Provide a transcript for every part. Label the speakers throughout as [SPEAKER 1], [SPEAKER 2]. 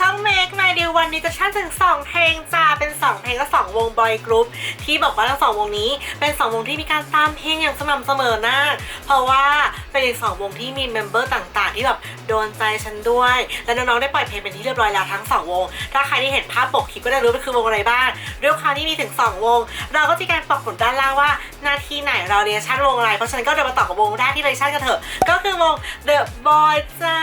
[SPEAKER 1] ช่องเมกมาดิววันนี้จะชั่นถึง 2 เพลงจ้า เป็น 2 เพลงและ2วงบอยกรุ๊ปที่บอกว่าทั้งสองวงนี้เป็น 2 วงที่มีการตามเพลงอย่างสม่ำเสมอมาเพราะว่าเป็นอีก2วงที่มีเมมเบอร์ต่างๆ ที่แบบโดนใจฉันด้วย และน้องๆได้ปล่อยเพลงเป็นที่เรียบร้อยแล้วทั้ง 2 วง ถ้าใครที่เห็นภาพปกคลิปก็ได้รู้ว่าคือวงอะไรบ้างด้วยความที่มีถึง 2 วง เราก็จะการปอกผลด้านล่างว่านาทีไหนเราเรียนชั่นวงอะไร เพราะฉะนั้นก็เดินมาต่อกับวงแรกที่เราชั่นกันเถอะ ก็คือวง The Boy จ้า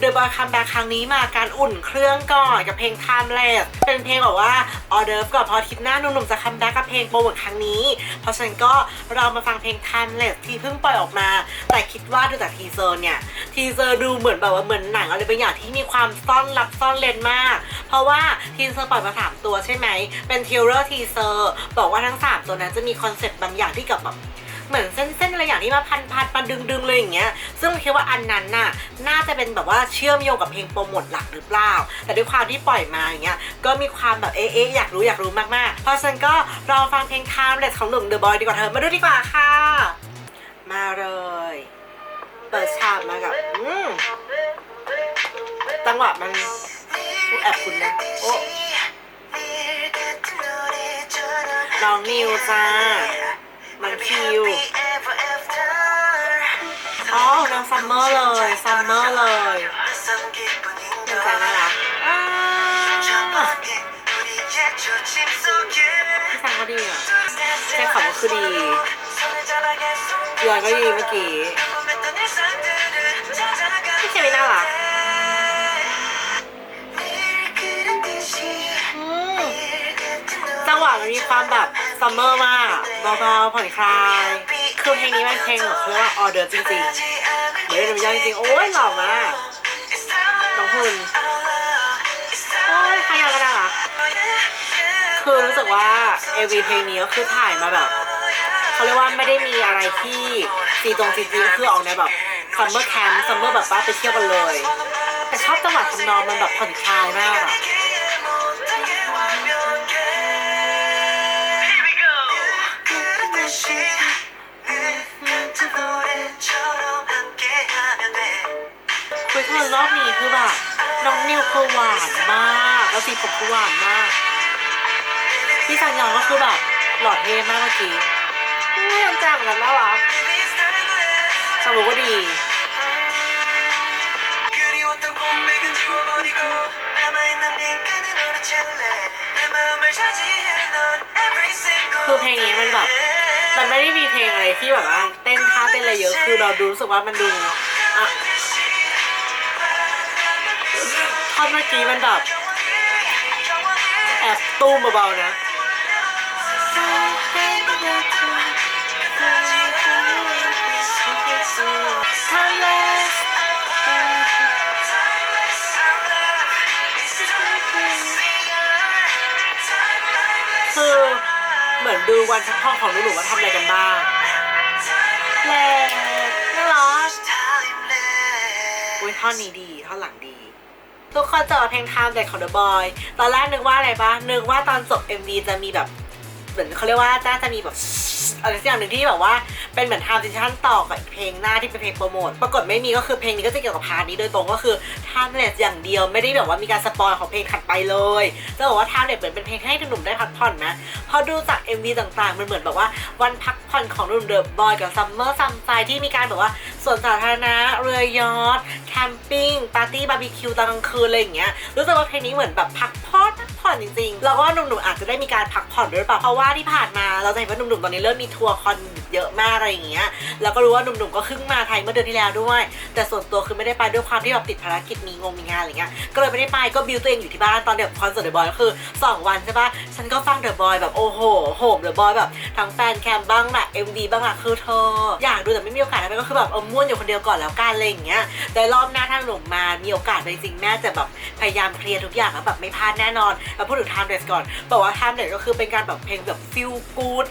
[SPEAKER 1] The Boy คัมแบ็คครั้งนี้มาการอุ่นเครื่องก่อนกับเพลง Timeless เป็นเพลงแบบว่าออเดิร์ฟก่อนพออาทิตย์หน้าหนุ่มๆจะคัมแบ็คกับเพลงโปรโมทครั้งนี้ เพราะฉะนั้นก็เรามาฟังเพลง Timeless ที่เพิ่งปล่อยออกมา แต่คิดว่าดูจากทีเซอร์เนี่ย ทีเซอร์ดูเหมือนแบบว่าเหมือนหนังอะไรบางอย่างที่มีความซ่อนลับซ่อนเลนมาก เพราะว่าทีเซอร์ปล่อยมาสามตัวใช่ไหมเป็นทีเลอร์ทีเซอร์บอกว่าทั้งสามตัวนั้นจะมีคอนเซ็ปต์บางอย่างที่กับแบบ เหมือนเส้นๆอะไรอย่างที่มาพันพันมาดึงดึงๆเลยอย่างเงี้ย ซึ่งคิดว่าอันนั้นน่ะน่าจะเป็นแบบว่าเชื่อมโยงกับเพลงโปรโมทหลักหรือเปล่า แต่ด้วยความที่ปล่อยมาอย่างเงี้ยก็มีความแบบเอ๊ะอยากรู้อยากรู้มากๆ เพราะฉะนั้นก็รอฟังเพลง Timeless ของหนุ่ม The Boy ดีกว่าเธอมาดูดีกว่าค่ะ มาเลย เปิดฉากมากับอืมจังหวะมันแอบคุณนะโอ้น้องนิวจ้า มันคิวอ๋อน้องซัมเมอร์เลยซัมเมอร์เลยเป็นใจน่ารักอ่าพี่ซังก็ดีอะแค่ขำก็คือดียอนก็ดีเมื่อกี้พี่เควินน่ารักอืมจังหวะมันมีความแบบ ซัมเมอร์มากเบาๆผ่อนคลาย คือเพลงนี้มันเพลงแบบเรียกว่าออเดอร์จริงๆเดี๋ยวเดี๋ยวย่อยจริงๆ โอ้ยหล่อมากน้องหุ่นโอ้ยใครอยากก็ได้อะคือรู้สึกว่าเอวีเพลงนี้ก็คือถ่ายมาแบบเขาเรียกว่าไม่ได้มีอะไรที่ซีตรงซีจีก็คือออกในแบบซัมเมอร์แคมป์ซัมเมอร์แบบว่าไปเที่ยวกันเลย แต่ชอบจังหวะทำนองมันแบบผ่อนคลายมากอะ คุยเธอรอบนี้คือแบบน้องนิวคือหวานมากแล้วสีผมคือหวานมาก พี่สังยองก็คือแบบหล่อเท่มากเมื่อกี้ไม่ยอมจังกันแล้วหรอสรุปว่าดีคือเพลงนี้มันแบบ มันไม่ได้มีเพลงอะไรที่แบบว่าเต้นท่าเต้นอะไรเยอะ คือเราดูรู้สึกว่ามันดูอะท่อนเมื่อกี้มันแบบแอบตู้มเบาๆนะคื มือนดูวันชักพ่องของหนูๆว่าทำอะไรกันบ้างแรงน่ารักอุ้ยท่อนนี้ดีท่อนหลังดี ทุกคนเจอเพลง Time แต่ของ The Boy ตอนแรกนึกว่าอะไรปะนึกว่าตอนจบ MV จะมีแบบ เหมือนเขาเรียกว่าน่าจะมีแบบอะไรสักอย่างหนึ่งที่แบบว่า เป็นเหมือน transition ต่อกับเพลงหน้าที่เป็นเพลงโปรโมทปรากฏไม่มีก็คือเพลงนี้ก็จะเกี่ยวกับพาร์ทนี้โดยตรงก็คือ timeless อย่างเดียวไม่ได้แบบว่ามีการสปอยของเพลงถัดไปเลยจะบอกว่า timeless เหมือนเป็นเพลงให้หนุ่มได้พักผ่อนนะพอดูจาก MV ต่างๆ มันเหมือนแบบว่าวันพักผ่อนของหนุ่มเดอะบอยกับซัมเมอร์ซัมไซที่มีการแบบว่าสวนสาธารณะเรือยอทแคมปิ้งปาร์ตี้บาร์บีคิวตอนกลางคืนอะไรอย่างเงี้ยรู้สึกว่าเพลงนี้เหมือนแบบพักผ่อนพักผ่อนจริงๆแล้วก็หนุ่มๆอาจจะได้มีการพักผ่อนด้วยหรือเปล่าเพราะว่าที่ผ่านมาเราจะเห็นว่าหนุ่มๆตอนนี้เริ่มมีทัวร์คอน เยอะมากอะไรอย่างเงี้ย แล้วก็รู้ว่าหนุ่มๆก็ขึ้นมาไทยเมื่อเดือนที่แล้วด้วย แต่ส่วนตัวคือไม่ได้ไปด้วยความที่แบบติดภารกิจมีงงมีงานอะไรเงี้ย ก็เลยไม่ได้ไปก็บิวตัวเองอยู่ที่บ้านตอนเดี๋ยวคอนเสิร์ตเดอะบอยก็คือสองวันใช่ปะฉันก็ฟังเดอะบอยแบบโอ้โหโหมเดอะบอยแบบทั้งแฟนแคมบ้างแบบ MV บ้างอะคือเธออยากดูแต่ไม่มีโอกาสไปก็คือแบบเออม่วนอยู่คนเดียวก่อนแล้วกันอะไรอย่างเงี้ยแต่รอบหน้าถ้าหนุ่มมามีโอกาสไปจริงแม่จะแบบพยายามเคลียร์ทุกอย่างแล้วแบบไม่พลาดแน่นอนแล้วพูดถึง Timeless ก่อนบอกว่า Timeless ก็คือเป็นการแบบเพลงแบบ feel good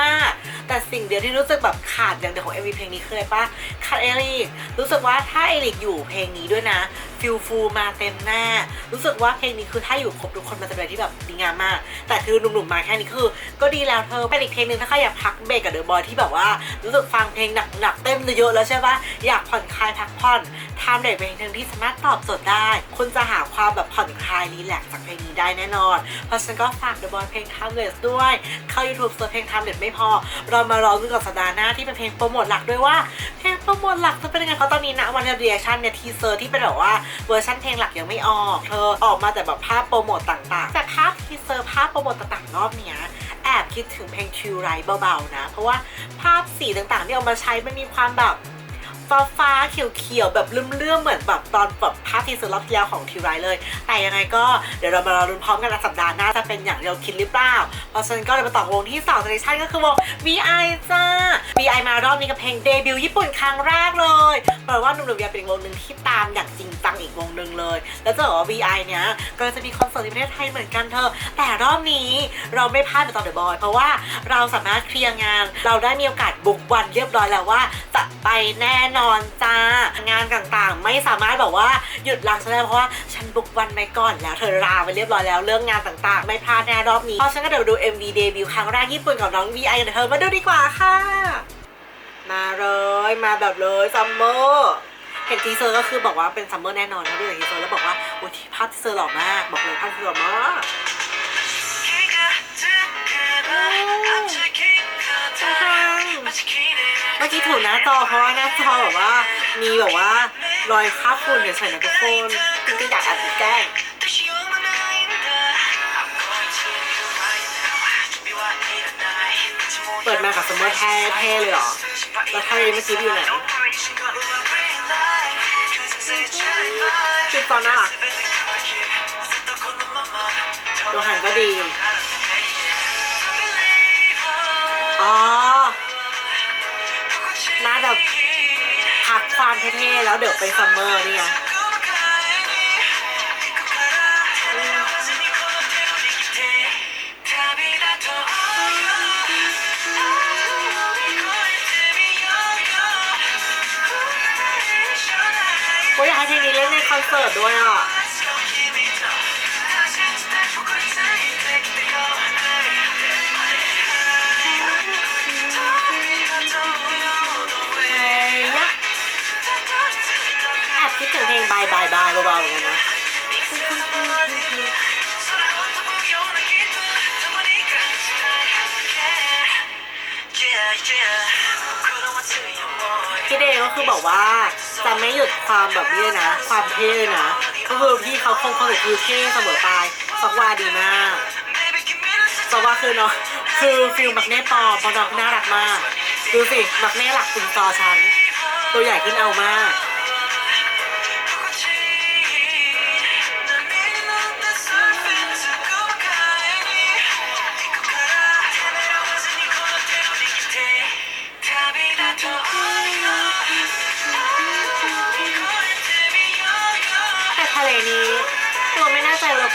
[SPEAKER 1] มากๆ แต่สิ่งเดียวที่รู้สึกแบบขาดอย่างเดียวของ MV เพลงนี้คืออะไรปะขาดเอริกรู้สึกว่าถ้าเอริกอยู่เพลงนี้ด้วยนะฟิลฟูมาเต็มหน้า รู้สึกว่าเพลงนี้คือถ้าอยู่ครบทุกคนมันจะเป็นอะไรที่แบบดีงามมาก แต่คือหนุ่มๆมาแค่นี้คือ ก็ดีแล้วเธอเป็นอีกเพลงหนึ่งถ้าใครอยากพักเบรกกับเดอะบอยที่แบบว่า รู้สึกฟังเพลงหนักๆเต้นเยอะแล้วใช่ปะอยากผ่อนคลายพักผ่อนทำเด็กเพลงหนึ่งที่สามารถตอบโจทย์ได้ คุณจะหาความแบบผ่อนคลายรีแลกซ์จากเพลงนี้ได้แน่นอน เพราะฉันก็ฝากเดอะบอยเพลง Timeless ด้วย เข้า YouTube เสิร์ชเพลง Timeless ไม่พอ เรามารอรุกับสัปดาห์หน้าที่เป็นเพลงโปรโมทหลักด้วยว่าเพลงโปรโมทหลักจะเป็นยังไงเพราะตอนนี้นะวันเรียชั่นเนี่ยทีเซอร์ที่เป็นแบบว่าเวอร์ชันเพลงหลักยังไม่ออก เธอออกมาแต่แบบภาพโปรโมทต่างๆ แต่ภาพทีเซอร์ภาพโปรโมทต่างๆรอบเนี้ยแอบคิดถึงเพลงคิวไรเบาๆนะ เพราะว่าภาพสีต่างๆที่เอามาใช้มันมีความแบบ ฟ้าฟ้าๆเขียวๆแบบเลื่อมๆเหมือนแบบตอนแบบภาพทีเซอร์รอบที่แล้วของทีไรเลย แต่ยังไงก็เดี๋ยวเรามารอรุ้นพร้อมกันในสัปดาห์หน้าจะเป็นอย่างที่เราคิดหรือเปล่า เพราะฉะนั้นก็เลยมาต่อวงที่2 selection ก็คือวง VI จ้า VI มารอบนี้กับเพลงเดบิวต์ญี่ปุ่นครั้งแรกเลยแปลว่าหนุ่มๆ VI เป็นวงหนึ่งที่ตามอย่างจริงจังอีกวงหนึ่งเลย แล้วจะบอกว่า VI เนี้ยก็จะมีคอนเสิร์ตที่ประเทศไทยเหมือนกันเธอ แต่รอบนี้เราไม่พลาดไปตอนเดอะบอยเพราะว่าเราสามารถเคลียร์งาน เราได้มีโอกาสบุกวันเรียบร้อยแล้วว่า จะไปแน่นอนจ้างานต่างๆ ไม่สามารถแบบว่าหยุดรังฉันได้เพราะว่าฉันบุกวันไปก่อนแล้วเธอลาไปเรียบร้อยแล้วเรื่องงานต่างๆ ไม่พลาดแน่รอบนี้เพราะฉันก็เดี๋ยวดู MV เดบิวต์ครั้งแรกญี่ปุ่นของน้อง VI กันเธอมาดูดีกว่าค่ะ มาเลยมาแบบเลยซัมเมอร์เห็นทีเซอร์ก็คือบอกว่าเป็นซัมเมอร์แน่นอนนะดูจากทีเซอร์แล้วบอกว่าโอ้ยที่ภาพทีเซอร์หล่อมาก บอกเลยภาพทีเซอร์หล่อมาก เมื่อกี้ถูกหน้าจอเพราะว่าหน้าจอแบบว่ามีแบบว่ารอยคราบฝุ่นเฉยๆนะทุกคนจริงๆอยากอัดแกล้งเปิดมากับซัมมอร์แท้เท่เลยเหรอ แล้วทะเลเมื่อกี้อยู่ไหนชุดตอนน่ารักตัวหันก็ดี อ๋อ น่าจะพักความเท่ๆแล้วเดี๋ยวไปซัมเมอร์นี่ไงก็อยากให้เพลงนี้เล่นในคอนเสิร์ตด้วยอะ พี่เดย์ก็คือบอกว่าจะไม่หยุดความแบบนี้เลยนะ ความเท่เลยนะก็คือพี่เขาคงคอนเซ็ปต์คือเท่เสมอไปสักว่าดีมากสักว่าคือเนาะคือฟิลมักแน่ปอปอดอกน่ารักมาก ดูสิมักแน่หลักตึงต่อฉัน ตัวใหญ่ขึ้นเอามาก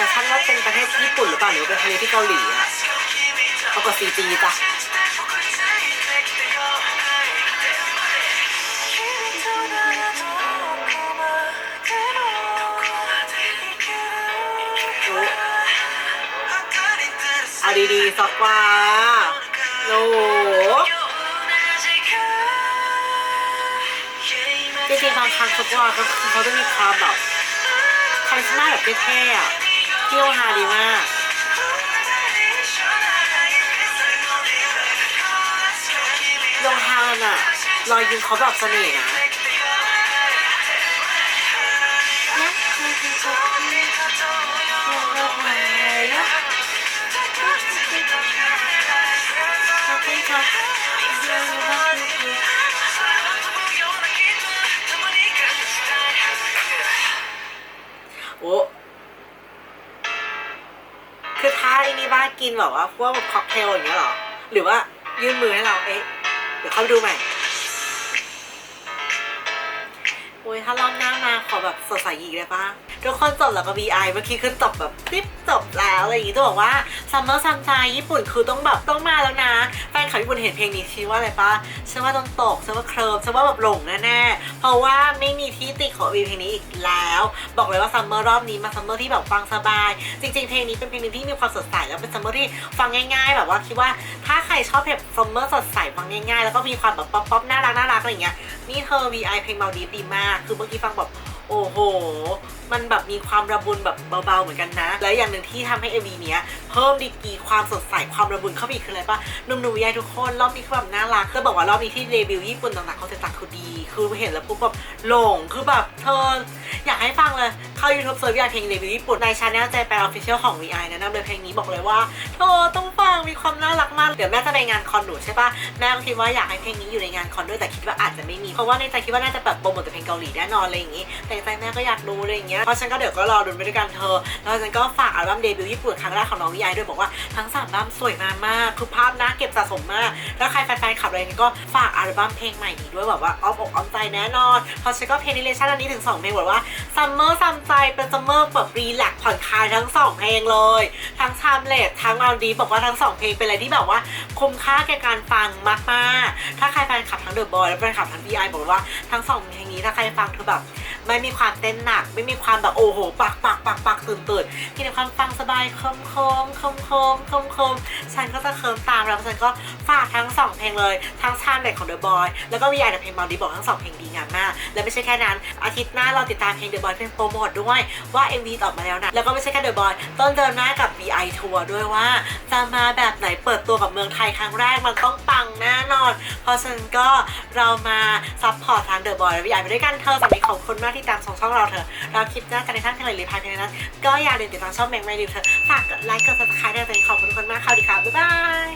[SPEAKER 1] แต่ฉันว่าเป็นประเทศญี่ปุ่นหรือเปล่าหรือว่าเป็นทะเลที่เกาหลีอะเอากับซีจีจ้ะเอาดีๆสักว่าโอ้โหจริงๆบางครั้งสักว่าก็คือเขาจะมีความแบบคาริสมาแบบเท่ๆอะ เที่ยวฮาดีมากลงทานอะรอยยิ้มเขาแบบเสน่ห์นะโกินแบบว่าพวกค็อกเทลอย่างเงี้ยหรอ หรือว่ายื่นมือให้เราเอ๊ะเดี๋ยวเข้าไปดูใหม่โอ้ยถ้ารอบหน้ามาขอแบบสดใสอีกได้ปะ ทุกคนจบแล้วก็ VI เมื่อกี้ขึ้นจบแบบคลิปจบแล้วอะไรอย่างงี้จะบอกว่าซัมเมอร์ซัมไ e ญี่ปุ่นคือต้องแบบต้องมาแล้วนะแฟนคลับญี่ปุ่นเห็นเพลงนี้ชื่อว่าอะไรปะชื่อว่าต้องตกชื่อว่าเคลิมชื่อว่าแบบหลงแน่ๆเพราะว่าไม่มีที่ติของวีเพลงนี้อีกแล้ว บอกเลยว่าซัมเมอร์รอบนี้มาซัมเมอร์ที่แบบฟังสบาย จริง ๆ เพลงนี้เป็นเพลงนึงที่มีความสดใสแล้วเป็นซัมเมอร์ที่ฟังง่าย ๆ แบบว่าคิดว่าถ้าใครชอบเพลงซัมเมอร์สดใสฟังง่ายๆ แล้วก็มีความแบบป๊อปๆน่ารักน่ารักอะไรอย่างเงี้ยนี่เธอ VI เพลงเมาดีดีมาก คือเมื่อกี้ฟังแบบ โอ้โห มันแบบมีความระบุนแบบเบาๆเหมือนกันนะ และอย่างหนึ่งที่ทำให้ MV เนี้ยเพิ่มดีกีความสดใสความระบุนเข้าไปอีกคืออะไรปะหนุ่มๆยายทุกคนรอบนี้คือแบบน่ารักจะบอกว่ารอบนี้ที่เดบิวต์ญี่ปุ่นต่างๆเขาจะตัดคือดี คือเห็นแล้วปุ๊บแบบหลงคือแบบเธออยากให้ฟังเลยเข้า YouTube เซิร์ช VI เพลงเดบิวต์ญี่ปุ่นในชาแนลใจแปลออฟฟิเชียลของ VI นะนำเลยเพลงนี้บอกเลยว่าเธอต้องฟังมีความน่ารักมาก เดี๋ยวแม่จะไปงานคอนหนูใช่ปะแม่ก็คิดว่าอยากให้เพลงนี้อยู่ในงานคอนด้วยแต่คิดว่าอาจจะไม่มีเพราะว่าในใจคิดว่าน่าจะแบบโปรโมทแต่เพลงเกาหลีแน่นอนอะไรอย่างงี้แต่ใจแม่ก็อยากดูอะไรอย่างเงี้ยเพราะฉันก็เดี๋ยวก็รอดูไปด้วยกันเธอ แล้วฉันก็ฝากอัลบั้มเดบิวต์ญี่ปุ่นครั้งแรกของน้องวิไอด้วยบอกว่าทั้งสามอัลบั้มสวยงามมากคือภาพน่าเก็บสะสมมาก แล้วใครแฟนๆขับอะไรนี้ก็ฝากอัลบั้มเพลงใหม่นี้ด้วยแบบว่าอ้อมอกอ้อมใจแน่นอนเพราะฉันก็เพลงนิเลชั่นอันนี้ถึงสองเพลงบอกว่าซัมเมอร์ซัมใจเป็นซัมเมอร์แบบรีแลกซ์ผ่อนคลายทั้งสองเพลงเลย ทั้งชามเลดทั้งเอาดีบอกว่าทั้งสองเพลงเป็นอะไรที่แบบว่าคุ้มค่าแก่การฟังมากๆ ถ้าใครแฟนคลับทั้งเดอะบอยและแฟนคลับทั้ง VI บอกว่าทั้งสองเพลงนี้ถ้าใครฟังคือแบบ ไม่มีความเต้นหนัก ไม่มีความแบบโอ้โหปักปักปักปักตื่นตื่นที่ในความฟังสบายคมคมคมคมคมคมฉันก็จะเคิมตามแล้วฉันก็ฝากทั้งสองเพลงเลย ทั้งชาเด็กของ The Boy แล้วก็วิยากับเพลงมาดีบอกทั้งสองเพลงดีงามมาก และไม่ใช่แค่นั้น อาทิตย์หน้าเราติดตามเพลง The Boy เพลงโปรโมทด้วยว่า MV ตอบมาแล้วนะ แล้วก็ไม่ใช่แค่ The Boy ต้นเดินหน้ากับ VI ทัวร์ด้วยว่าจะมาแบบไหนเปิดตัวกับเมืองไทยครั้งแรกมันต้องปังแน่นอน เพราะฉันก็ เรามาซัพพอร์ตทาง The Boy และ VI ไปด้วยกันเธอสำหรับขอบคุณมากที่ตามชมช่องเราเธอ เราคลิปหน้ากันในท่านทะเลหรือพายในนั้น ก็อย่าลืมติดตามช่องแมงไม่ลืมเธอฝากกดไลค์กด subscribe ด้วยนะขอบคุณทุกคนมากค่ะสวัสดีค่ะบ๊ายบาย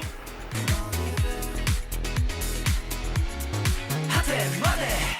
[SPEAKER 2] 果てまで